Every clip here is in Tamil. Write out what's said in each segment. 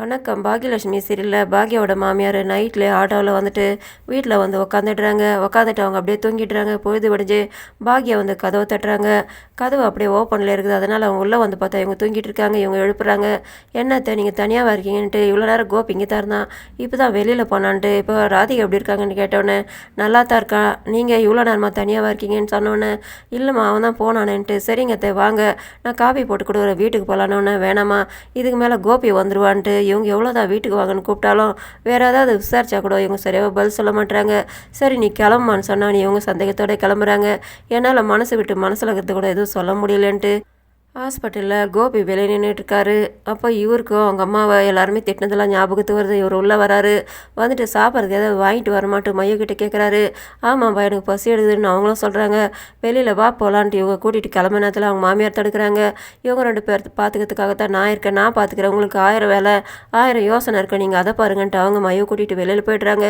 வணக்கம். பாக்யலட்சுமி சீரியலில் பாக்யாவோட மாமியார் நைட்டில் ஆட்டோவில் வந்துட்டு வீட்டில் வந்து உக்காந்துடுறாங்க. உக்காந்துட்டு அவங்க அப்படியே தூங்கிடுறாங்க. பொழுது விடிஞ்சு பாக்யா வந்து கதவை தட்டுறாங்க. கதவு அப்படியே ஓப்பனில் இருக்குது. அதனால் அவங்க உள்ளே வந்து பார்த்தா இவங்க தூங்கிட்டு இருக்காங்க இவங்க எழுப்புறாங்க. என்னத்தை நீங்கள் தனியாக இருக்கீங்கன்ட்டு இவ்வளோ நேரம் கோபி இங்கே தான் இருந்தான் இப்போ தான் வெளியில் போனான்ட்டு. இப்போ ராதிகா எப்படி இருக்காங்கன்னு கேட்டோன்னே நல்லா தான் இருக்கான் நீங்கள் இவ்வளோ நேரமாக தனியாக இருக்கீங்கன்னு சொன்னோன்னே இல்லைம்மா அவன் தான் போனானேன்ட்டு. சரிங்க வாங்க. நான் காபி போட்டு கொடுக்குறேன். வீட்டுக்கு போகலான்னு வேணாமா இதுக்கு மேலே கோபி வந்துடுவான்ட்டு இவங்க எவ்வளோதான் வீட்டுக்கு வாங்கன்னு கூப்பிட்டாலும் வேறு ஏதாவது விசாரிச்சா கூட இவங்க சரியாக பதில் சொல்ல மாட்டுறாங்க சரி நீ கிளம்புமான்னு சொன்னால் நீ இவங்க சந்தேகத்தோட கிளம்புறாங்க. என்னால் மனசு விட்டு மனசில் இருக்கிறது கூட எதுவும் சொல்ல முடியலன்ட்டு. ஹாஸ்பிட்டலில் கோபி வெளியே நின்றுட்டுருக்காரு அப்போ இவருக்கும் அவங்க அம்மாவை எல்லாருமே திட்டினதெல்லாம் ஞாபகத்து வருது. இவர் உள்ளே வராரு. வந்துட்டு சாப்பிட்றதுக்கு ஏதாவது வாங்கிட்டு வரமாட்டு மையக்கிட்ட கேட்குறாரு ஆமாம்ப்பா எனக்கு பசி எடுக்குதுன்னு அவங்களும் சொல்கிறாங்க வெளியில் வா போகலான்ட்டு இவங்க கூட்டிகிட்டு கிளம்ப நேரத்தில் அவங்க மாமியார் தடுக்கிறாங்க. இவங்க ரெண்டு பேர் பார்த்துக்கிறதுக்காக தான் நான் இருக்கேன். நான் பார்த்துக்கிறேன் உங்களுக்கு ஆயிரம் வேலை ஆயிரம் யோசனை இருக்கேன் நீங்கள் அதை பாருங்கன்ட்டு அவங்க மையம் கூட்டிகிட்டு வெளியில் போய்ட்றாங்க.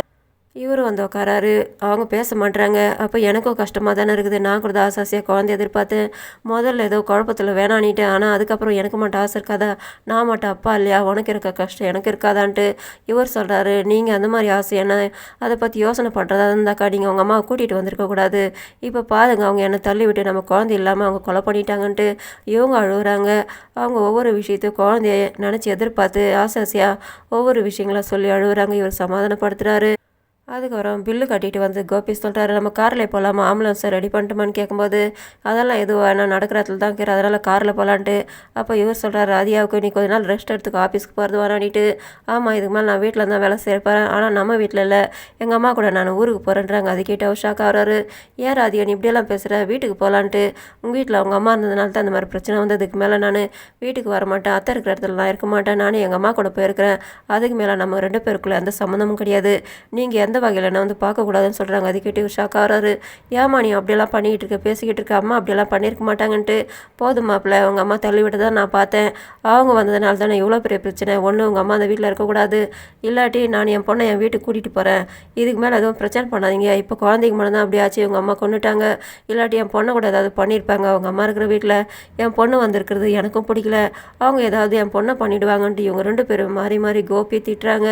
இவரும் வந்து உட்காராரு அவங்க பேச மாட்டுறாங்க அப்போ எனக்கும் கஷ்டமாக தானே இருக்குது. நான் கூட ஆசாசியாக குழந்தை எதிர்பார்த்தேன் முதல்ல ஏதோ குழப்பத்தில் வேணானிட்டேன் ஆனால் அதுக்கப்புறம் எனக்கு மட்டும் ஆசை இருக்காதா? நான் மட்டும் அப்பா இல்லையா? உனக்கு இருக்க கஷ்டம் எனக்கு இருக்காதான்ட்டு இவர் சொல்கிறாரு நீங்கள் அந்த மாதிரி ஆசை என்ன? அதை பற்றி யோசனை பண்ணுறதா இருந்தாக்கா நீங்கள் உங்கள் அம்மாவை கூட்டிகிட்டு வந்திருக்கக்கூடாது இப்போ பாருங்க அவங்க என்னை தள்ளி விட்டு நம்ம குழந்தை இல்லாமல் அவங்க கொலை பண்ணிட்டாங்கன்ட்டு இவங்க அழுகுறாங்க. அவங்க ஒவ்வொரு விஷயத்தையும் குழந்தைய நினச்சி எதிர்பார்த்து ஆசை ஒவ்வொரு விஷயங்களாக சொல்லி அழுகுறாங்க. இவர் சமாதானப்படுத்துகிறாரு அதுக்கப்புறம் பில்லு கட்டிட்டு வந்து கோபி சொல்கிறாரு நம்ம காரில் போகலாமா ஆம்புலன்ஸை ரெடி பண்ணிட்டுமான்னு கேட்கும்போது அதெல்லாம் எதுவும் வேணாம் நடக்கிற இடத்துல தான் இருக்கிற அதனால் காரில் போகலான்ட்டு அப்போ இவர் சொல்கிறாரு அதியாவுக்கு நீ கொஞ்ச நாள் ரெஸ்ட் எடுத்துக்க ஆஃபீஸ்க்கு போகிறது வரானிட்டு ஆமாம் இதுக்கு மேலே நான் வீட்டில் தான் வேலை செய்யப்போகிறேன் ஆனால் நம்ம வீட்டில் இல்லை. எங்கள் அம்மா கூட நான் ஊருக்கு போகிறேன்றாங்க அது கேட்டு அவர் ஷாக் ஆகிறாரு. ஏன் ராதியா நீ இப்படியெல்லாம் பேசுகிற வீட்டுக்கு போகலான்ட்டு உங்கள் வீட்டில் அவங்க அம்மா இருந்ததுனால தான் இந்த மாதிரி பிரச்சனை வந்ததுக்கு மேலே நான் வீட்டுக்கு வர மாட்டேன் அத்தை இருக்கிற இடத்துல நான் இருக்க மாட்டேன் நானும் எங்கள் அம்மா கூட போயிருக்கிறேன். அதுக்கு மேலே நம்ம ரெண்டு பேருக்குள்ளே எந்த சம்மந்தமும் கிடையாது. நீங்கள் எந்த வகையில் என்ன வந்து பார்க்கக்கூடாதுன்னு சொல்கிறாங்க அது கேட்டு ஒரு ஷாக் ஆகிறாரு. ஏமா நீ அப்படியெல்லாம் பண்ணிக்கிட்டு இருக்க? பேசிக்கிட்டு இருக்க. அம்மா அப்படியெல்லாம் பண்ணியிருக்க மாட்டாங்கன்ட்டு. போதும் மாப்பிள்ள. உங்கள் அம்மா தள்ளி விட்டு தான் நான் பார்த்தேன். அவங்க வந்ததுனால தானே இவ்வளோ பெரிய பிரச்சனை. ஒன்று உங்கள் அம்மா அந்த வீட்டில் இருக்கக்கூடாது. இல்லாட்டி நான் என் பொண்ணை என் வீட்டுக்கு கூட்டிகிட்டு போகிறேன் இதுக்கு மேலே எதுவும் பிரச்சனை பண்ணாதீங்க. இப்போ குழந்தைக்கு மட்டும் தான் அப்படி ஆச்சு. உங்கள் அம்மா கொண்டுட்டாங்க இல்லாட்டி என் பொண்ணை கூட ஏதாவது பண்ணியிருப்பாங்க. அவங்க அம்மா இருக்கிற வீட்டில் என் பொண்ணு வந்திருக்கிறது எனக்கும் பிடிக்கல. அவங்க ஏதாவது என் பொண்ணை பண்ணிவிடுவாங்கன்ட்டு இவங்க ரெண்டு பேரும் மாறி மாறி கோபி திட்டுறாங்க.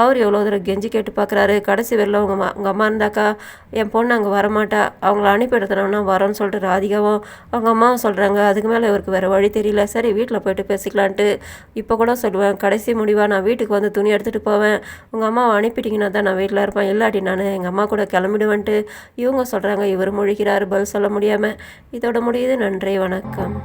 அவர் எவ்வளோ தூரம் கெஞ்சி கேட்டு பார்க்குறாரு. கடைசி வரல அவங்க அம்மா உங்கள் அம்மா இருந்தாக்கா என் பொண்ணு அங்கே வரமாட்டா. அவங்கள அனுப்பிடுத்தணும்னா வரோன்னு சொல்லிட்டு ராதிகாவும் அவங்க அம்மாவும் சொல்கிறாங்க அதுக்கு மேலே இவருக்கு வேறு வழி தெரியல. சரி வீட்டில் போயிட்டு பேசிக்கலான்ட்டு இப்போ கூட சொல்லுவேன். கடைசி முடிவாக நான் வீட்டுக்கு வந்து துணி எடுத்துகிட்டு போவேன். உங்கள் அம்மாவை அனுப்பிட்டீங்கன்னா தான் நான் வீட்டில் இருப்பேன். இல்லாட்டி நான் எங்கள் அம்மா கூட கிளம்பிடுவேன்ட்டு இவங்க சொல்கிறாங்க இவர் முழிக்கிறார். பதில் சொல்ல முடியாமல் இதோட முடியுது. நன்றி. வணக்கம்.